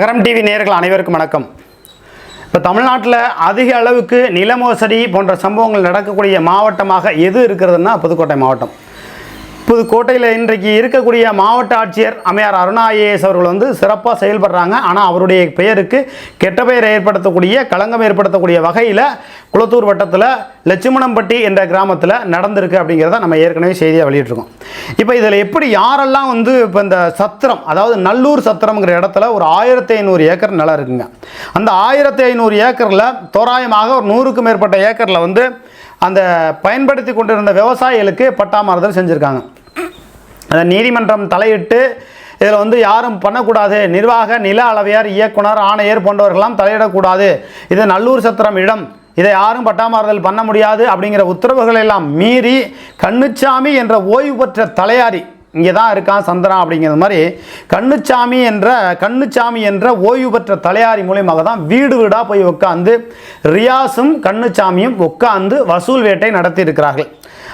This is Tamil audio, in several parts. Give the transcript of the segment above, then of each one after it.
நகரம் டிவி நேயர்கள் அனைவருக்கும் வணக்கம். இப்போ தமிழ்நாட்டில் அதிக அளவுக்கு நில மோசடி போன்ற சம்பவங்கள் நடக்கக்கூடிய மாவட்டமாக எது இருக்கிறதுனா புதுக்கோட்டை மாவட்டம். புதுக்கோட்டையில் இன்றைக்கு இருக்கக்கூடிய மாவட்ட ஆட்சியர் அம்மையார் அருணா ஐஏஎஸ் அவர்கள் வந்து சிறப்பாக செயல்படுறாங்க. ஆனால் அவருடைய பெயருக்கு கெட்ட பெயரை ஏற்படுத்தக்கூடிய களங்கம் ஏற்படுத்தக்கூடிய வகையில் குளத்தூர் வட்டத்தில் லட்சுமணம்பட்டி என்ற கிராமத்தில் நடந்திருக்கு அப்படிங்கிறத நம்ம ஏற்கனவே செய்தியாக வெளியிட்டிருக்கோம். இப்போ இதில் எப்படி யாரெல்லாம் வந்து இப்போ இந்த சத்திரம் அதாவது நல்லூர் சத்திரம்ங்கிற இடத்துல ஒரு ஆயிரத்தி ஐநூறு ஏக்கர் நிலம் இருக்குங்க. அந்த ஆயிரத்தி ஐநூறு ஏக்கரில் தோராயமாக ஒரு நூறுக்கும் மேற்பட்ட ஏக்கரில் வந்து அந்த பயன்படுத்தி கொண்டிருந்த விவசாயிகளுக்கு பட்டாமாறுதல் செஞ்சுருக்காங்க. அந்த நீதிமன்றம் தலையிட்டு இதில் வந்து யாரும் பண்ணக்கூடாது. நிர்வாக நில அளவையார் இயக்குனர் ஆணையர் போன்றவர்கள்லாம் தலையிடக்கூடாது. இது நல்லூர் சத்திரம் இடம். இதை யாரும் பட்டாமாறுதல் பண்ண முடியாது அப்படிங்கிற உத்தரவுகளை எல்லாம் மீறி கண்ணுச்சாமி என்ற ஓய்வு பெற்ற தலையாரி இங்கே தான் இருக்கான் சந்திரா அப்படிங்கிற மாதிரி கண்ணுச்சாமி என்ற கண்ணுச்சாமி என்ற ஓய்வு பெற்ற தலையாரி மூலியமாக தான் வீடு வீடாக போய் உட்காந்து ரியாஸும் கண்ணுச்சாமியும் உட்காந்து வசூல் வேட்டை நடத்தி இருக்கிறார்கள்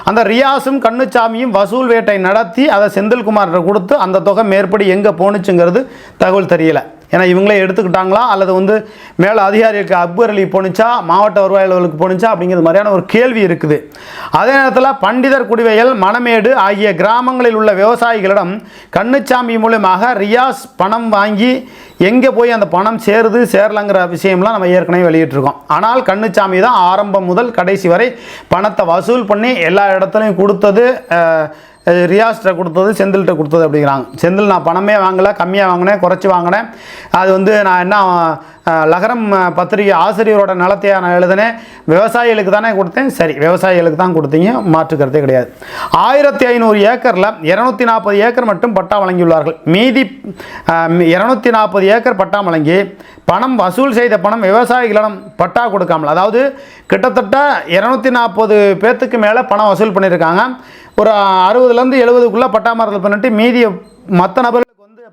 அந்த ரியாஸும் கண்ணுச்சாமியும் வசூல் வேட்டை நடத்தி அதை செந்தில்குமார்கிட்ட கொடுத்து அந்த தொகை மேற்படி எங்கே போணுச்சுங்கிறது தகவல் தெரியலை. ஏன்னா இவங்களே எடுத்துக்கிட்டாங்களா? அல்லது வந்து மேலே அதிகாரிகளுக்கு அக்பர் அலி போணுச்சா? மாவட்ட வருவாய் அலுவலுக்கு போணுச்சா? அப்படிங்கிறது மாதிரியான ஒரு கேள்வி இருக்குது. அதே நேரத்தில் பண்டிதர் குடிவையல் மணமேடு ஆகிய கிராமங்களில் உள்ள விவசாயிகளிடம் கண்ணுச்சாமி மூலமாக ரியாஸ் பணம் வாங்கி எங்கே போய் அந்த பணம் சேருது சேரலங்கிற விஷயம்லாம் நம்ம ஏற்கனவே வெளியிட்டிருக்கோம். ஆனால் கண்ணுச்சாமி தான் ஆரம்பம் முதல் கடைசி வரை பணத்தை வசூல் பண்ணி எல்லா இடத்துலையும் கொடுத்தது அஹ், ரியாஸ்கிட்ட கொடுத்தது செந்தில்கிட்ட கொடுத்தது அப்படிங்கிறாங்க. செந்தில் நான் பணமே வாங்கலை கம்மியாக வாங்கினேன் குறைச்சி வாங்கினேன். அது வந்து நான் என்ன லகரம் பத்திரிகை ஆசிரியரோட நலத்தை நான் எழுதினேன். விவசாயிகளுக்கு தானே கொடுத்தேன். சரி விவசாயிகளுக்கு தான் கொடுத்தீங்க. மாற்றுக்கிறதே கிடையாது. ஆயிரத்தி ஐநூறு ஏக்கரில் இரநூத்தி நாற்பது ஏக்கர் மட்டும் பட்டா வழங்கியுள்ளார்கள். மீதி இரநூத்தி நாற்பது ஏக்கர் பட்டா வழங்கி பணம் வசூல் செய்த பணம் விவசாயிகளிடம் பட்டா கொடுக்காமல் அதாவது கிட்டத்தட்ட இரநூத்தி நாற்பது பேர்த்துக்கு மேலே பணம் வசூல் பண்ணியிருக்காங்க. ஒரு அறுபதுலேருந்து எழுபதுக்குள்ளே பட்டா மாறுதல் பண்ணிட்டு மீதி மற்ற நபர்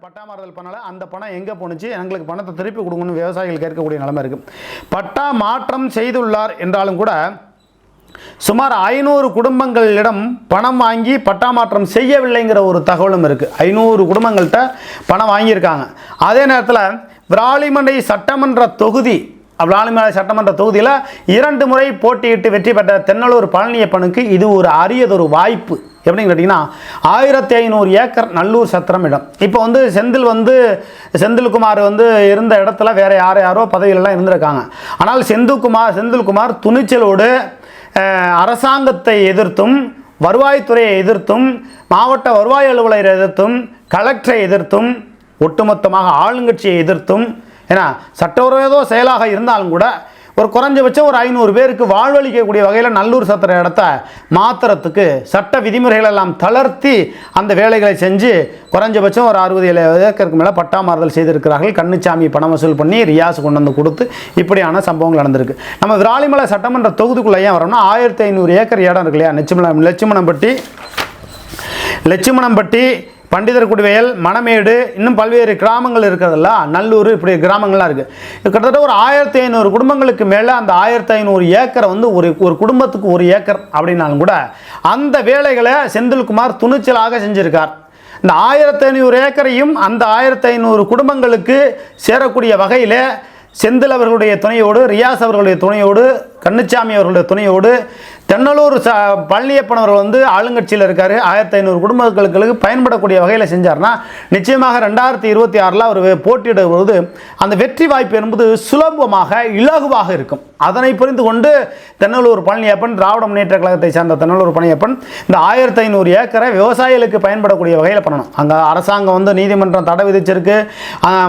பட்டாமாறுதல் பட்டா பண்ணல அந்த பணம் எங்கே போணுச்சு? எங்களுக்கு பணத்தை திருப்பி கொடுங்கன்னு விவசாயிகள் கேட்கக்கூடிய நிலைமை இருக்குது பட்டா மாற்றம் செய்துள்ளார் என்றாலும் கூட சுமார் ஐநூறு குடும்பங்களிடம் பணம் வாங்கி பட்டா மாற்றம் செய்யவில்லைங்கிற ஒரு தகவலும் இருக்குது ஐநூறு குடும்பங்கள்கிட்ட பணம் வாங்கியிருக்காங்க. அதே நேரத்தில் விராலிமண்டை சட்டமன்ற தொகுதி விராலிமலை சட்டமன்ற தொகுதியில் இரண்டு முறை போட்டியிட்டு வெற்றி பெற்ற தென்னலூர் பழனியப்பனுக்கு இது ஒரு அரியதொரு வாய்ப்பு. எப்படின்னு கேட்டிங்கன்னா ஆயிரத்தி ஐநூறு ஏக்கர் நல்லூர் சத்திரம் இடம். இப்போ வந்து செந்தில் வந்து செந்தில்குமார் வந்து இருந்த இடத்துல வேறு யார் யாரோ பதவியிலலாம் இருந்திருக்காங்க. ஆனால் செந்தில்குமார் செந்தில்குமார் துணிச்சலோடு அரசாங்கத்தை எதிர்த்தும் வருவாய்த்துறையை எதிர்த்தும் மாவட்ட வருவாய் அலுவலரை எதிர்த்தும் கலெக்டரை எதிர்த்தும் ஒட்டுமொத்தமாக ஆளுங்கட்சியை எதிர்த்தும் ஏன்னா சட்டவிரோத செயலாக இருந்தாலும் கூட ஒரு குறைஞ்சபட்சம் ஒரு ஐநூறு பேருக்கு வாழ்வளிக்கக்கூடிய வகையில் நல்லூர் சத்திர இடத்த மாத்திரத்துக்கு சட்ட விதிமுறைகள் எல்லாம் தளர்த்தி அந்த வேலைகளை செஞ்சு குறைஞ்சபட்சம் ஒரு அறுபது ஏழு ஏக்கருக்கு மேலே பட்டா மாறுதல் செய்திருக்கிறார்கள். கண்ணுச்சாமி பணம் வசூல் பண்ணி ரியாஸ் கொண்டு வந்து கொடுத்து இப்படியான சம்பவங்கள் நடந்திருக்கு. நம்ம விராலிமலை சட்டமன்ற தொகுதிக்குள்ளே ஏன் வரோம்னா ஆயிரத்தி ஐநூறு ஏக்கர் இடம் இருக்கு இல்லையா? லட்சுமணம் லட்சுமணம்பட்டி லட்சுமணம்பட்டி பண்டிதர் குடிவயல் மணமேடு இன்னும் பல்வேறு கிராமங்கள் இருக்கிறதுல நல்லூர் இப்படி கிராமங்கள்லாம் இருக்குது கிட்டத்தட்ட ஒரு ஆயிரத்தி ஐநூறு குடும்பங்களுக்கு மேலே அந்த ஆயிரத்தி ஐநூறு ஏக்கரை வந்து ஒரு ஒரு குடும்பத்துக்கு ஒரு ஏக்கர் அப்படின்னாலும் கூட அந்த வேலைகளை செந்தில்குமார் துணிச்சலாக செஞ்சுருக்கார். இந்த ஆயிரத்தி ஐநூறு ஏக்கரையும் அந்த ஆயிரத்தி ஐநூறு குடும்பங்களுக்கு சேரக்கூடிய வகையில் செந்தில் அவர்களுடைய துணையோடு ரியாஸ் அவர்களுடைய துணையோடு கண்ணுச்சாமி அவர்களுடைய துணையோடு தென்னலூர் ச பழனியப்பன் அவர்கள் வந்து ஆளுங்கட்சியில் இருக்கார். ஆயிரத்தி ஐநூறு குடும்பங்களுக்கு பயன்படக்கூடிய வகையில் செஞ்சார்னா நிச்சயமாக ரெண்டாயிரத்தி இருபத்தி ஆறில் அவர் போட்டியிடும் பொழுது அந்த வெற்றி வாய்ப்பு என்பது சுலபமாக இலகுவாக இருக்கும். அதனை புரிந்து கொண்டு தென்னலூர் பழனியப்பன் திராவிட முன்னேற்ற கழகத்தை சேர்ந்த தென்னலூர் பழனியப்பன் இந்த ஆயிரத்தி ஐநூறு ஏக்கரை விவசாயிகளுக்கு பயன்படக்கூடிய வகையில் பண்ணணும். அங்கே அரசாங்கம் வந்து நீதிமன்றம் தடை விதிச்சிருக்கு.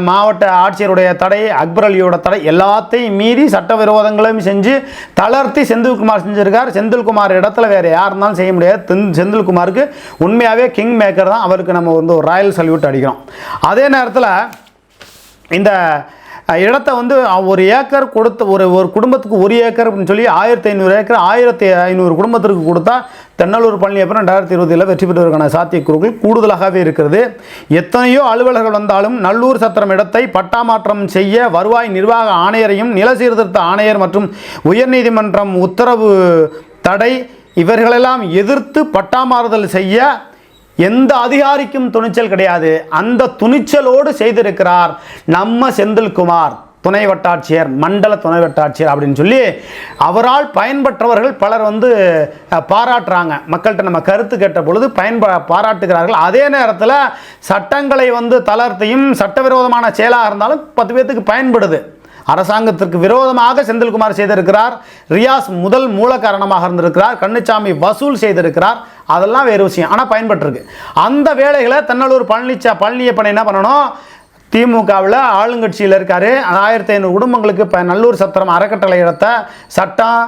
மாவட்ட ஆட்சியருடைய தடை அக்பர் அலியோட தடை எல்லாத்தையும் மீறி சட்டவிரோதங்களையும் செஞ்சு தளர்த்தி செந்தில்குமார் செஞ்சிருக்கார். செந்தில்குமார் இடத்துல வேறு யார் இருந்தாலும் செய்ய முடியாது. தென் செந்தில்குமாருக்கு உண்மையாகவே கிங் மேக்கர் தான் அவருக்கு நம்ம வந்து ஒரு ராயல் சல்யூட் அடிக்கிறோம். அதே நேரத்தில் இந்த இடத்தை இடத்த வந்து ஒரு ஏக்கர் கொடுத்த ஒரு ஒரு குடும்பத்துக்கு ஒரு ஏக்கர் அப்படின்னு சொல்லி ஆயிரத்தி ஐநூறு ஏக்கர் ஆயிரத்தி ஐநூறு குடும்பத்திற்கு கொடுத்தா தென்னலூர் பழனியப்பன் ரெண்டாயிரத்தி இருபதில் வெற்றி பெறுவதற்கான சாத்தியக்கூறுகள் கூடுதலாகவே இருக்கிறது. எத்தனையோ அலுவலர்கள் வந்தாலும் நல்லூர் சத்திரம் இடத்தை பட்டா மாற்றம் செய்ய வருவாய் நிர்வாக ஆணையரையும் நில சீர்திருத்த ஆணையர் மற்றும் உயர்நீதிமன்றம் உத்தரவு தடை இவர்களெல்லாம் எதிர்த்து பட்டாமாறுதல் செய்ய எந்த அதிகாரிக்கும் துணிச்சல் கிடையாது. அந்த துணிச்சலோடு செய்திருக்கிறார் நம்ம செந்தில்குமார் துணை வட்டாட்சியர் மண்டல துணை வட்டாட்சியர் அப்படின்னு சொல்லி அவரால் பயன்பெற்றவர்கள் பலர் வந்து பாராட்டுறாங்க. மக்கள்கிட்ட நம்ம கருத்து கேட்ட பொழுது பயன்ப பாராட்டுகிறார்கள். அதே நேரத்தில் சட்டங்களை வந்து தளர்த்தியும் சட்டவிரோதமான செயலாக இருந்தாலும் பத்து பேர்த்துக்கு பயன்படுது. அரசாங்கத்திற்கு விரோதமாக செந்தில்குமார் செய்திருக்கிறார். ரியாஸ் முதல் மூல காரணமாக இருந்திருக்கிறார். கண்ணுச்சாமி வசூல் செய்திருக்கிறார். அதெல்லாம் வேறு விஷயம். ஆனால் பயன்பட்டுருக்கு அந்த வேலைகளை தன்னலூர் பழனிச்சா பழனியப்பனை என்ன பண்ணணும்? திமுகவில் ஆளுங்கட்சியில் இருக்கார். ஆயிரத்தி ஐநூறு குடும்பங்களுக்கு இப்போ நல்லூர் சத்திரம் அறக்கட்டளை இடத்த சட்டம்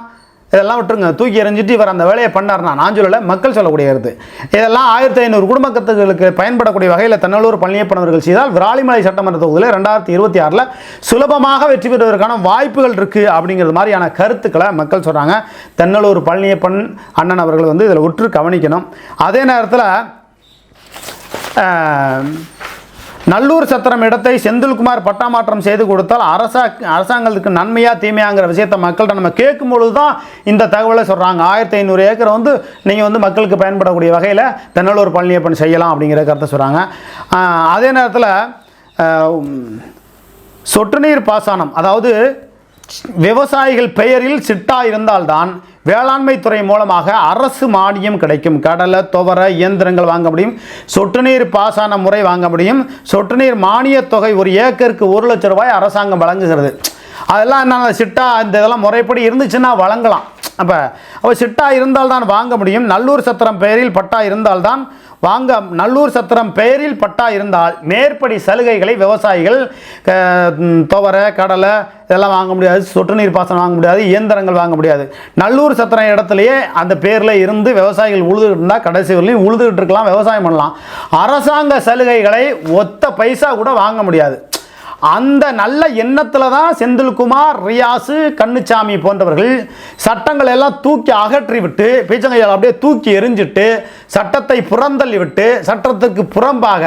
இதெல்லாம் விட்டுருங்க. தூக்கி எறிஞ்சிட்டு இவர் அந்த வேலையை பண்ணார்னா நான் சொல்லலை மக்கள் சொல்லக்கூடிய கருத்து இதெல்லாம் ஆயிரத்தி ஐநூறு குடும்பத்துகளுக்கு பயன்படக்கூடிய வகையில் தன்னலூர் பழனியப்பனவர்கள் செய்தால் விராலிமலை சட்டமன்ற தொகுதியில் ரெண்டாயிரத்தி இருபத்தி ஆறில் சுலபமாக வெற்றி பெறுவதற்கான வாய்ப்புகள் இருக்குது அப்படிங்கிறது மாதிரியான கருத்துக்களை மக்கள் சொல்கிறாங்க தென்னலூர் பழனியப்பன் அண்ணன் அவர்கள் வந்து இதில் உற்று கவனிக்கணும். அதே நேரத்தில் நல்லூர் சத்திரம் இடத்தை செந்தில்குமார் பட்டாமாற்றம் செய்து கொடுத்தால் அரசா அரசாங்கத்துக்கு நன்மையா தீமையாங்கிற விஷயத்தை மக்கள்கிட்ட நம்ம கேட்கும் பொழுது தான் இந்த தகவலை சொல்கிறாங்க ஆயிரத்தி ஐநூறு ஏக்கரை வந்து நீங்கள் வந்து மக்களுக்கு பயன்படக்கூடிய வகையில் தென்னலூர் பழனியப்பன் செய்யலாம் அப்படிங்கிற கருத்தை சொல்கிறாங்க அதே நேரத்தில் சொட்டு நீர் பாசனம் அதாவது விவசாயிகள் பெயரில் சிட்டா இருந்தால்தான் வேளாண்மை துறை மூலமாக அரசு மானியம் கிடைக்கும். கடலை துவர இயந்திரங்கள் வாங்க முடியும். சொட்டு நீர் பாசன முறை வாங்க முடியும். சொட்டு நீர் மானியத் தொகை ஒரு ஏக்கருக்கு ஒரு லட்சம் ரூபாய் அரசாங்கம் வழங்குகிறது. அதெல்லாம் என்ன சிட்டா இந்த இதெல்லாம் முறைப்படி இருந்துச்சுன்னா வழங்கலாம். அப்போ அப்போ சிட்டா இருந்தால்தான் வாங்க முடியும். நல்லூர் சத்திரம் பெயரில் பட்டா இருந்தால்தான் வாங்க நல்லூர் சத்திரம் பெயரில் பட்டா இருந்தால் மேற்படி சலுகைகளை விவசாயிகள் துவரை கடலை இதெல்லாம் வாங்க முடியாது சொட்டு நீர் பாசனம் வாங்க முடியாது இயந்திரங்கள் வாங்க முடியாது. நல்லூர் சத்திரம் இடத்துலையே அந்த பேரில் இருந்து விவசாயிகள் உழுதுகிட்டு இருந்தால் கடைசி வரலையும் உழுதுகிட்டு இருக்கலாம் விவசாயம் பண்ணலாம். அரசாங்க சலுகைகளை ஒத்த பைசா கூட வாங்க முடியாது. அந்த நல்ல எண்ணத்தில் தான் செந்தில்குமார் ரியாசு கண்ணுச்சாமி போன்றவர்கள் சட்டங்களை எல்லாம் தூக்கி அகற்றி விட்டு பீச்சங்கையால் அப்படியே தூக்கி எரிஞ்சிட்டு சட்டத்தை புறந்தள்ளி விட்டு சட்டத்துக்கு புறம்பாக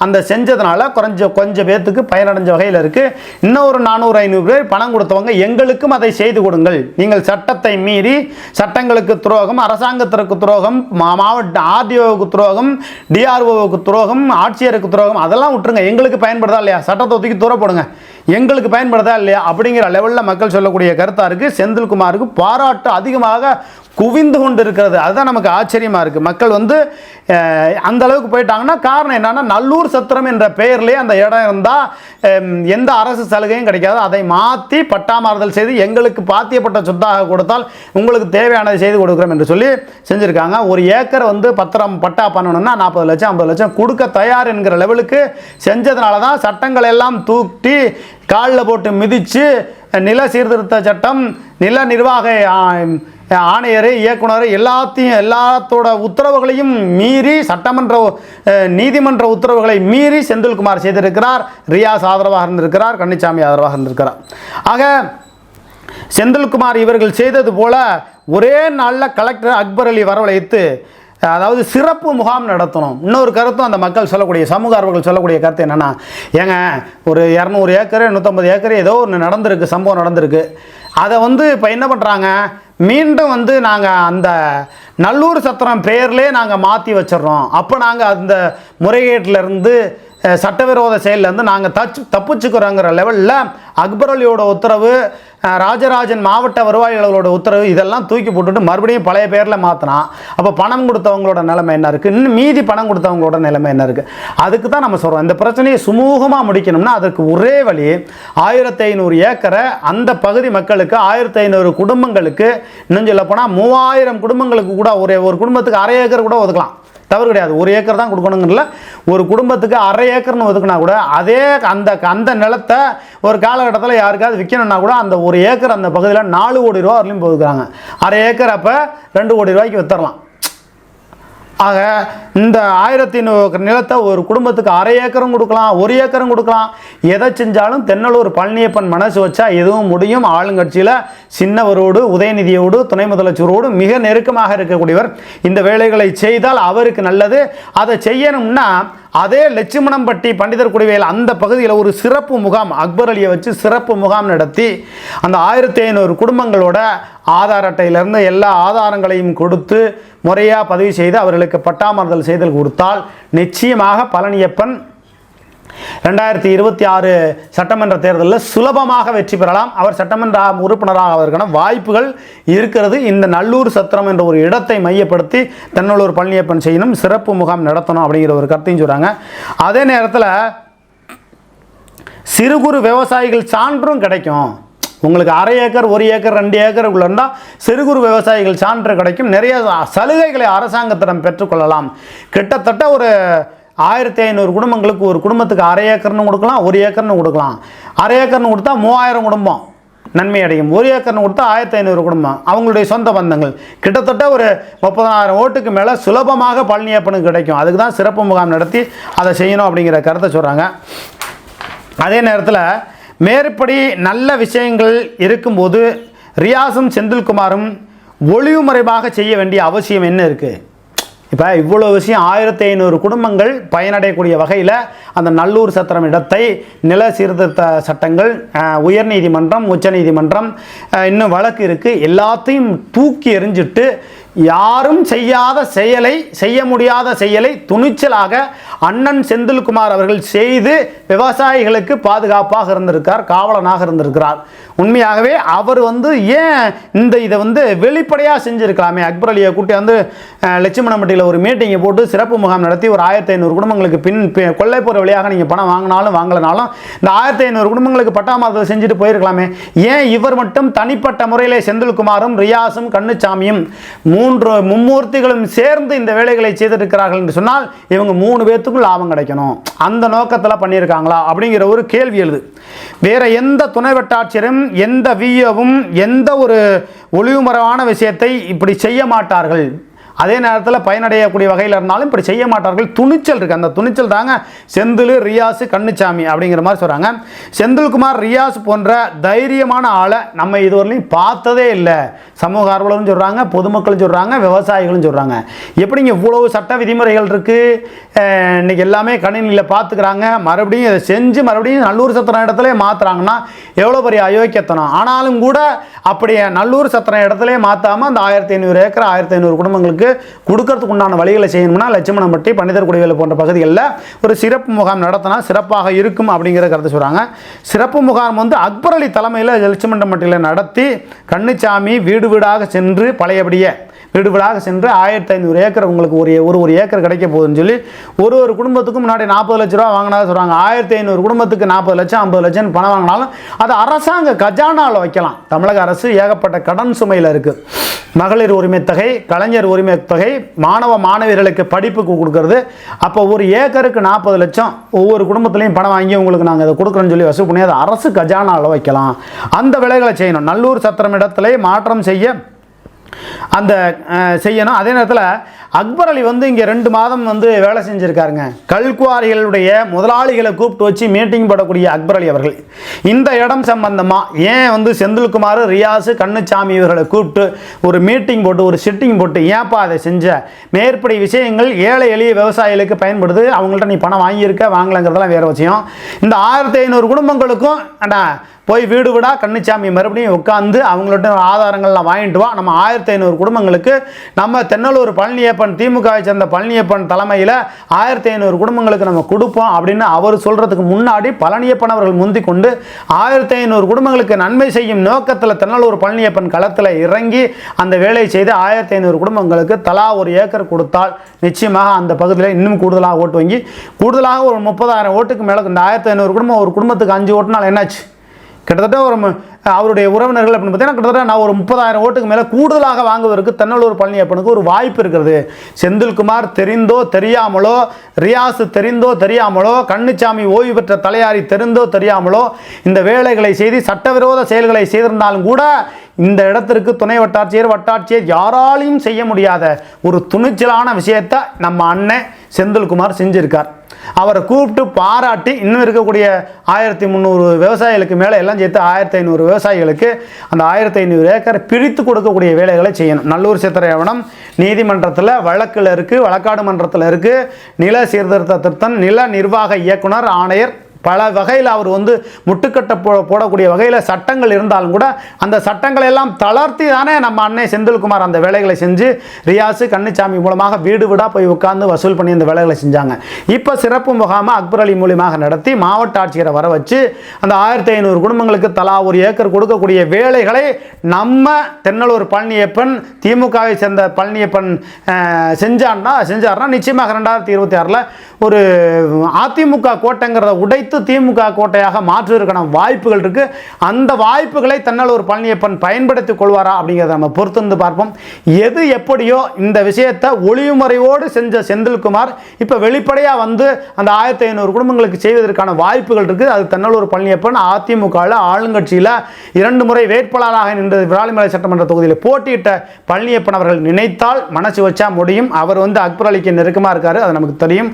அந்த செஞ்சதுனால குறைஞ்ச கொஞ்சம் பேர்த்துக்கு பயனடைஞ்ச வகையில் இருக்குது இன்னும் ஒரு நானூறு ஐநூறு பேர் பணம் கொடுத்தவங்க எங்களுக்கும் அதை செய்து கொடுங்கள். நீங்கள் சட்டத்தை மீறி சட்டங்களுக்கு துரோகம் அரசாங்கத்திற்கு துரோகம் மா- மாவட்ட ஆர்டிஓவுக்கு துரோகம் டிஆர்ஓவுக்கு துரோகம் ஆட்சியருக்கு துரோகம் அதெல்லாம் விட்டுருங்க. எங்களுக்கு பயன்படுதா இல்லையா? சட்டத்தை ஒத்திக்கு தூர போடுங்க. எங்களுக்கு பயன்படுதா இல்லையா அப்படிங்கிற லெவலில் மக்கள் சொல்லக்கூடிய கருத்தாக இருக்குது செந்தில்குமாருக்கு பாராட்டு அதிகமாக குவிந்து கொண்டு இருக்கிறது அதுதான் நமக்கு ஆச்சரியமாக இருக்குது மக்கள் வந்து அந்த அளவுக்கு போயிட்டாங்கன்னா காரணம் என்னென்னா நல்லூர் சத்திரம் என்ற பெயர்லேயே அந்த இடம் இருந்தால் எந்த அரசு சலுகையும் கிடைக்காது. அதை மாற்றி பட்டாமாறுதல் செய்து எங்களுக்கு பாத்தியப்பட்ட சொத்தாக கொடுத்தால் உங்களுக்கு தேவையானதை செய்து கொடுக்குறோம் என்று சொல்லி செஞ்சுருக்காங்க. ஒரு ஏக்கர் வந்து பத்திரம் பட்டா பண்ணணும்னா நாற்பது லட்சம் ஐம்பது லட்சம் கொடுக்க தயார் என்கிற லெவலுக்கு செஞ்சதுனால தான் சட்டங்கள் எல்லாம் தூக்கி காலில் போட்டு மிதித்து நில சீர்திருத்த சட்டம் நில நிர்வாக ஆணையர் இயக்குனர் எல்லாத்தையும் எல்லாத்தோட உத்தரவுகளையும் மீறி சட்டமன்ற நீதிமன்ற உத்தரவுகளை மீறி செந்தில்குமார் செய்திருக்கிறார். ரியாஸ் ஆதரவாக இருந்திருக்கிறார் கன்னிச்சாமி ஆதரவாக இருந்திருக்கிறார். ஆக செந்தில்குமார் இவர்கள் செய்தது போல ஒரே நாளில் கலெக்டர் அக்பர் அலி வரவழைத்து அதாவது சிறப்பு முகாம் நடத்தணும். இன்னொரு கருத்தும் அந்த மக்கள் சொல்லக்கூடிய சமூக ஆர்வர்கள் சொல்லக்கூடிய கருத்து என்னென்னா ஏங்க ஒரு இரநூறு ஏக்கர் நூற்றம்பது ஏக்கர் ஏதோ ஒன்று நடந்திருக்கு சம்பவம் நடந்திருக்கு. அதை வந்து இப்போ என்ன பண்ணுறாங்க மீண்டும் வந்து நாங்கள் அந்த நல்லூர் சத்திரம் பேர்லேயே நாங்கள் மாற்றி வச்சிடுறோம். அப்போ நாங்கள் அந்த முறைகேட்டிலேருந்து சட்டவிரோத செயல்லேருந்து நாங்கள் தச்சு தப்பிச்சுக்கிறோங்கிற லெவலில் அக்பர் அலியோட உத்தரவு ராஜராஜன் மாவட்ட வருவாய்களோட உத்தரவு இதெல்லாம் தூக்கி போட்டுட்டு மறுபடியும் பழைய பேரில் மாற்றினா அப்போ பணம் கொடுத்தவங்களோட நிலைமை என்ன இருக்குது இன்னும் மீதி பணம் கொடுத்தவங்களோட நிலைமை என்ன இருக்குது அதுக்கு தான் நம்ம சொல்கிறோம் இந்த பிரச்சனையை சுமூகமாக முடிக்கணும்னா அதற்கு ஒரே வழி ஆயிரத்தி ஐநூறு ஏக்கரை அந்த பகுதி மக்களுக்கு ஆயிரத்தி ஐநூறு குடும்பங்களுக்கு இன்னும் சொல்ல போனால் மூவாயிரம் குடும்பங்களுக்கு கூட ஒரு ஒரு குடும்பத்துக்கு அரை ஏக்கர் கூட ஒதுக்கலாம். தவறு கிடையாது. ஒரு ஏக்கர் தான் கொடுக்கணுங்கிறல ஒரு குடும்பத்துக்கு அரை ஏக்கர்னு ஒதுக்குனா கூட அதே அந்த அந்த நிலத்தை ஒரு காலகட்டத்தில் யாருக்காவது விற்கணும்னா கூட அந்த ஒரு ஏக்கர் அந்த பகுதியில் நாலு கோடி ரூபா வரலையும் ஒதுக்குறாங்க அரை ஏக்கர் அப்போ ரெண்டு கோடி ரூபாய்க்கு வித்துடலாம் ஆக இந்த ஆயிரத்தி ஐநூறு நிலத்தை ஒரு குடும்பத்துக்கு அரை ஏக்கரும் கொடுக்கலாம் ஒரு ஏக்கரும் கொடுக்கலாம். எதை செஞ்சாலும் தென்னலூர் பழனியப்பன் மனசு வச்சா எதுவும் முடியும். ஆளுங்கட்சியில் சின்னவரோடு உதயநிதியோடு துணை முதலமைச்சரோடு மிக நெருக்கமாக இருக்கக்கூடியவர். இந்த வேலைகளை செய்தால் அவருக்கு நல்லது. அதை செய்யணும்னா அதே லட்சுமணம்பட்டி பண்டிதர் குடிவேல் அந்த பகுதியில் ஒரு சிறப்பு முகாம் அக்பர் அலியை வச்சு சிறப்பு முகாம் நடத்தி அந்த ஆயிரத்தி ஐநூறு குடும்பங்களோட ஆதார் அட்டையிலிருந்து எல்லா ஆதாரங்களையும் கொடுத்து முறையாக பதிவு செய்து அவர்களுக்கு பட்டாமறுதல் செய்தல் கொடுத்தால் நிச்சயமாக பழனியப்பன் ரெண்டாயிரத்தி இருபத்தி ஆறு சட்டமன்ற தேர்தலில் சுலபமாக வெற்றி பெறலாம். அவர் சட்டமன்ற உறுப்பினராக அவருக்கான வாய்ப்புகள் இருக்கிறது. இந்த நல்லூர் சத்திரம் என்ற ஒரு இடத்தை மையப்படுத்தி தென்னல்லூர் பழனியப்பன் செய்யணும் சிறப்பு முகாம் நடத்தணும் அப்படிங்கிற ஒரு கருத்தையும் சொல்கிறாங்க அதே நேரத்தில் சிறு குறு விவசாயிகள் சான்றும் கிடைக்கும். உங்களுக்கு அரை ஏக்கர் ஒரு ஏக்கர் ரெண்டு ஏக்கர் உள்ள இருந்தால் சிறு குறு விவசாயிகள் சான்று கிடைக்கும். நிறைய சலுகைகளை அரசாங்கத்திடம் பெற்றுக்கொள்ளலாம் கிட்டத்தட்ட ஒரு ஆயிரத்தி ஐநூறு குடும்பங்களுக்கு ஒரு குடும்பத்துக்கு அரை ஏக்கர்னு கொடுக்கலாம் ஒரு ஏக்கர்னு கொடுக்கலாம். அரை ஏக்கர்னு கொடுத்தா மூவாயிரம் குடும்பம் நன்மை அடையும். ஒரு ஏக்கர்னு கொடுத்தா ஆயிரத்தி ஐநூறு குடும்பம். அவங்களுடைய சொந்த பந்தங்கள். கிட்டத்தட்ட ஒரு முப்பதாயிரம் ஓட்டுக்கு மேலே சுலபமாக பழனியப்பனுக்கு கிடைக்கும். அதுக்கு தான் சிறப்பு முகாம் நடத்தி அதை செய்யணும் அப்படிங்கிற கருத்தை சொல்கிறாங்க அதே நேரத்தில் மேற்படி நல்ல விஷயங்கள் இருக்கும்போது ரியாஸும் செந்தில்குமாரும் ஒளிவு மறைவாக செய்ய வேண்டிய அவசியம் என்ன இருக்குது இப்போ இவ்வளோ விஷயம் ஆயிரத்தி ஐநூறு குடும்பங்கள் பயனடையக்கூடிய வகையில் அந்த நல்லூர் சத்திரம் இடத்தை நில சீர்திருத்த சட்டங்கள் உயர்நீதிமன்றம் உச்சநீதிமன்றம் அஹ், இன்னும் வழக்கு இருக்குது எல்லாத்தையும் தூக்கி எறிஞ்சிட்டு யாரும் செய்யாத செயலை செய்ய முடியாத செயலை துணிச்சலாக அண்ணன் செந்தில்குமார் அவர்கள் செய்து விவசாயிகளுக்கு பாதுகாப்பாக இருந்திருக்கார் காவலனாக இருந்திருக்கிறார். உண்மையாகவே அவர் வந்து ஏன் இந்த இதை வந்து வெளிப்படையாக செஞ்சுருக்கலாமே? அக்பர் அலியை கூட்டி வந்து லட்சுமணம்பட்டியில் ஒரு மீட்டிங்கை போட்டு சிறப்பு முகாம் நடத்தி ஒரு ஆயிரத்தி ஐநூறு குடும்பங்களுக்கு பின் பி- போகிற வழியாக நீங்கள் பணம் வாங்கினாலும் வாங்கலனாலும் இந்த ஆயிரத்தி ஐநூறு குடும்பங்களுக்கு பட்டாமரத்தில் செஞ்சுட்டு போயிருக்கலாமே? ஏன் இவர் மட்டும் தனிப்பட்ட முறையில் செந்தில்குமாரும் ரியாஸும் கண்ணுச்சாமியும் மூன்று மும்மூர்த்திகளும் சேர்ந்து இந்த வேலைகளை செய்திருக்கிறார்கள் என்று சொன்னால் இவங்க மூணு பேர்த்துக்கும் லாபம் கிடைக்கணும். அந்த நோக்கத்தில் பண்ணியிருக்காங்களா அப்படிங்கிற ஒரு கேள்வி எழுது. வேற எந்த துணை வட்டாட்சியரும் எந்த விஓவும் எந்த ஒரு ஒளிவுமறைவான விஷயத்தை இப்படி செய்ய மாட்டார்கள். அதே நேரத்தில் பயனடையக்கூடிய வகையில் இருந்தாலும் இப்படி செய்ய மாட்டார்கள். துணிச்சல் இருக்குது அந்த துணிச்சல் தாங்க செந்தில் ரியாஸ் கண்ணுச்சாமி அப்படிங்கிற மாதிரி சொல்கிறாங்க செந்தில்குமார் ரியாஸ் போன்ற தைரியமான ஆளை நம்ம இதுவரையிலையும் பார்த்ததே இல்லை. சமூக ஆர்வலரும் சொல்கிறாங்க பொதுமக்களும் சொல்கிறாங்க விவசாயிகளும் சொல்கிறாங்க எப்படிங்க இவ்வளவு சட்ட விதிமுறைகள் இருக்குது இன்னைக்கு எல்லாமே கணினியில் பார்த்துக்கிறாங்க மறுபடியும் இதை செஞ்சு மறுபடியும் நல்லூர் சத்திரம் இடத்துல மாற்றுறாங்கன்னா எவ்வளோ பெரிய அயோக்கியத்தனம். ஆனாலும் கூட அப்படியே நல்லூர் சத்திரம் இடத்துல மாற்றாமல் அந்த ஆயிரத்தி ஐநூறு ஏக்கர் ஆயிரத்தி ஐநூறு குடும்பங்களுக்கு கொடுக்கறதுக்கு உண்டான வழிகளை செய்யணும்னா லட்சுமணம்பட்டி பண்டிதர் குடிவேலு போன்ற பகுதிகளில் ஒரு சிறப்பு முகாம் நடத்தினா சிறப்பாக இருக்கும் அப்படிங்கிற கருத்து சொல்கிறாங்க சிறப்பு முகாம் வந்து அக்பர் அலி தலைமையில் லட்சுமணம்பட்டியில் நடத்தி கண்ணுச்சாமி வீடு வீடாக சென்று பழையபடியே வீடு சென்று ஆயிரத்தி ஐநூறு ஏக்கர் உங்களுக்கு ஒரு ஒரு ஒரு ஏக்கர் கிடைக்க போகுதுன்னு சொல்லி ஒரு ஒரு குடும்பத்துக்கும் முன்னாடி நாற்பது லட்ச ரூபா வாங்கினா சொல்கிறாங்க ஆயிரத்தி ஐநூறு குடும்பத்துக்கு நாற்பது லட்சம் ஐம்பது லட்சம் பணம் வாங்கினாலும் அது அரசாங்க கஜானாவில் வைக்கலாம். தமிழக அரசு ஏகப்பட்ட கடன் சுமையில் இருக்குது மகளிர் உரிமை தொகை கலைஞர் உரிமை தொகை மாணவ மாணவியர்களுக்கு படிப்புக்கு கொடுக்கறது. அப்போ ஒரு ஏக்கருக்கு நாற்பது லட்சம் ஒவ்வொரு குடும்பத்துலையும் பணம் வாங்கி உங்களுக்கு நாங்கள் அதை கொடுக்குறோன்னு சொல்லி வசூல் பண்ணி அதை அரசு கஜானாவில் வைக்கலாம். அந்த விலைகளை செய்யணும். நல்லூர் சத்திரம் இடத்துல மாற்றம் செய்ய அந்த செய்யணும். அதே நேரத்தில் அக்பர் அலி வந்து இங்கே ரெண்டு மாதம் வந்து வேலை செஞ்சுருக்காருங்க. கல்குவாரிகளுடைய முதலாளிகளை கூப்பிட்டு வச்சு மீட்டிங் போடக்கூடிய அக்பர் அலி அவர்கள். இந்த இடம் சம்பந்தமாக ஏன் வந்து செந்தில்குமார் ரியாஸு கண்ணுச்சாமி இவர்களை கூப்பிட்டு ஒரு மீட்டிங் போட்டு ஒரு சிட்டிங் போட்டு ஏன்ப்பா அதை செஞ்ச? மேற்படி விஷயங்கள் ஏழை எளிய விவசாயிகளுக்கு பயன்படுது. அவங்கள்ட்ட நீ பணம் வாங்கியிருக்க வாங்கலைங்கிறதெல்லாம் வேறு விஷயம். இந்த ஆயிரத்தி ஐநூறு குடும்பங்களுக்கும் அண்ணா போய் வீடு விடா கன்னிச்சாமி மறுபடியும் உட்காந்து அவங்கள்ட்ட ஆதாரங்கள்லாம் வாங்கிட்டு வா. நம்ம ஆயிரத்தி ஐநூறு குடும்பங்களுக்கு நம்ம தென்னலூர் பழனியப்பன் திமுகவை சேர்ந்த பழனியப்பன் தலைமையில் ஆயிரத்தி ஐநூறு குடும்பங்களுக்கு நம்ம கொடுப்போம் அப்படின்னு அவர் சொல்கிறதுக்கு முன்னாடி பழனியப்பன் அவர்கள் முந்தி கொண்டு ஆயிரத்தி ஐநூறு குடும்பங்களுக்கு நன்மை செய்யும் நோக்கத்தில் தென்னலூர் பழனியப்பன் களத்தில் இறங்கி அந்த வேலையை செய்து ஆயிரத்தி ஐநூறு குடும்பங்களுக்கு தலா ஒரு ஏக்கர் கொடுத்தால் நிச்சயமாக அந்த பகுதியில் இன்னும் கூடுதலாக ஓட்டு வாங்கி கூடுதலாக ஒரு முப்பதாயிரம் ஓட்டுக்கு மேலே இந்த ஆயிரத்தி ஐநூறு குடும்பம் ஒரு குடும்பத்துக்கு அஞ்சு ஓட்டுனால் என்னாச்சு? கிட்டத்தட்ட ஒரு அவருடைய உறவினர்கள் அப்படின்னு பார்த்தீங்கன்னா கிட்டத்தட்ட நான் ஒரு முப்பதாயிரம் ஓட்டுக்கு மேலே கூடுதலாக வாங்குவதற்கு தென்னலூர் பழனியப்பனுக்கு ஒரு வாய்ப்பு இருக்கிறது. செந்தில்குமார் தெரிந்தோ தெரியாமலோ ரியாஸ் தெரிந்தோ தெரியாமலோ கண்ணுச்சாமி ஓய்வு பெற்ற தலையாரி தெரிந்தோ தெரியாமலோ இந்த வேலைகளை செய்து சட்டவிரோத செயல்களை செய்திருந்தாலும் கூட இந்த இடத்திற்கு துணை வட்டாட்சியர் வட்டாட்சியர் யாராலையும் செய்ய முடியாத ஒரு துணிச்சலான விஷயத்தை நம்ம அண்ணன் செந்தில்குமார் செஞ்சிருக்கார். அவரை கூப்பிட்டு பாராட்டி இன்னும் இருக்கக்கூடிய ஆயிரத்தி முந்நூறு விவசாயிகளுக்கு மேலே எல்லாம் சேர்த்து ஆயிரத்தி ஐநூறு விவசாயிகளுக்கு அந்த ஆயிரத்தி ஐநூறு ஏக்கர் பிரித்து கொடுக்கக்கூடிய வேலைகளை செய்யணும். நல்லூர் சித்திரையாவணம் நீதிமன்றத்தில் வழக்கில் இருக்குது வழக்காடு மன்றத்தில் இருக்குது நில சீர்திருத்த திருத்தம் நில நிர்வாக இயக்குனர் ஆணையர் பல வகையில் அவர் வந்து முட்டுக்கட்டை போ போடக்கூடிய வகையில் சட்டங்கள் இருந்தாலும் கூட அந்த சட்டங்களை எல்லாம் தளர்த்தி தானே நம்ம அன்னை செந்தில்குமார் அந்த வேலைகளை செஞ்சு ரியாசு கன்னிச்சாமி மூலமாக வீடு வீடாக போய் உட்கார்ந்து வசூல் பண்ணி அந்த வேலைகளை செஞ்சாங்க. இப்போ சிறப்பு முகாமை அக்பர் அலி மூலியமாக நடத்தி மாவட்ட ஆட்சியரை வர வச்சு அந்த ஆயிரத்தி ஐநூறு குடும்பங்களுக்கு தலா ஒரு ஏக்கர் கொடுக்கக்கூடிய வேலைகளை நம்ம தென்னலூர் பழனியப்பன் திமுகவை சேர்ந்த பழனியப்பன் செஞ்சான்னா செஞ்சார்னா நிச்சயமாக ரெண்டாயிரத்தி இருபத்தி ஆறில் ஒரு அதிமுக கோட்டைங்கிறத உடைத்து திமுக கோட்டையாக மாற்றுவதற்கான வாய்ப்புகள் இருக்கு. அந்த வாய்ப்புகளை தன்னலூர் பழனியப்பன் பயன்படுத்திக் கொள்வாரா அப்படிங்கிறத நம்ம பொறுத்திருந்து பார்ப்போம். எது எப்படியோ இந்த விஷயத்தை ஒளிவுமுறையோடு செஞ்ச செந்தில்குமார் இப்போ வெளிப்படையாக வந்து அந்த ஆயிரத்தி ஐநூறு குடும்பங்களுக்கு செய்வதற்கான வாய்ப்புகள் இருக்குது அது தன்னலூர் பழனியப்பன் அதிமுகவில் ஆளுங்கட்சியில் இரண்டு முறை வேட்பாளராக நின்ற விராலிமலை சட்டமன்ற தொகுதியில் போட்டியிட்ட பழனியப்பன் அவர்கள் நினைத்தால் மனசு வச்சா முடியும். அவர் வந்து அக்பர் அலிக்கு நெருக்கமாக இருக்காரு. அது நமக்கு தெரியும்.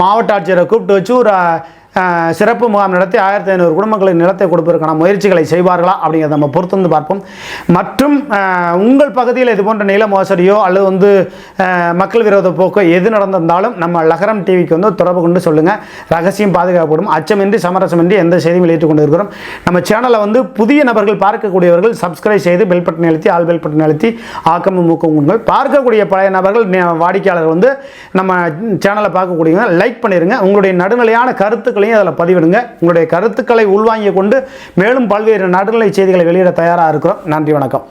மாவட்ட ஆட்சியரை கூப்பிட்டு வச்சு ஒரு சிறப்பு முகாம் நடத்தி ஆயிரத்தி ஐநூறு குடும்பங்களுக்கு நிலத்தை கொடுப்பதற்கான முயற்சிகளை செய்வார்களா அப்படிங்கிறத நம்ம பொறுத்து வந்து பார்ப்போம். மற்றும் உங்கள் பகுதியில் இது போன்ற நில மோசடியோ அல்லது வந்து மக்கள் விரோத போக்கோ எது நடந்திருந்தாலும் நம்ம லகரம் டிவிக்கு வந்து தொடர்பு கொண்டு சொல்லுங்கள் ரகசியம் பாதுகாக்கப்படும். அச்சமின்றி சமரசமின்றி எந்த செய்தியும் வெளியிட்டு கொண்டு இருக்கிறோம் நம்ம சேனலை வந்து புதிய நபர்கள் பார்க்கக்கூடியவர்கள் சப்ஸ்கிரைப் செய்து பெல் பட்டன் அழுத்தி ஆல் பெல் பட்டன் அழுத்தி ஆக்கமும் ஊக்கமுங்கள் பார்க்கக்கூடிய பழைய நபர்கள் வாடிக்கையாளர்கள் வாடிக்கையாளர் வந்து நம்ம சேனலை பார்க்கக்கூடியவங்க லைக் பண்ணிடுங்க உங்களுடைய நடுநிலையான கருத்துக்கள் கருத்துக்களையும் அதில் பதிவிடுங்க. உங்களுடைய கருத்துக்களை உள்வாங்கிக் கொண்டு மேலும் பல்வேறு நடுநிலை செய்திகளை வெளியிட தயாராக இருக்கிறோம். நன்றி வணக்கம்.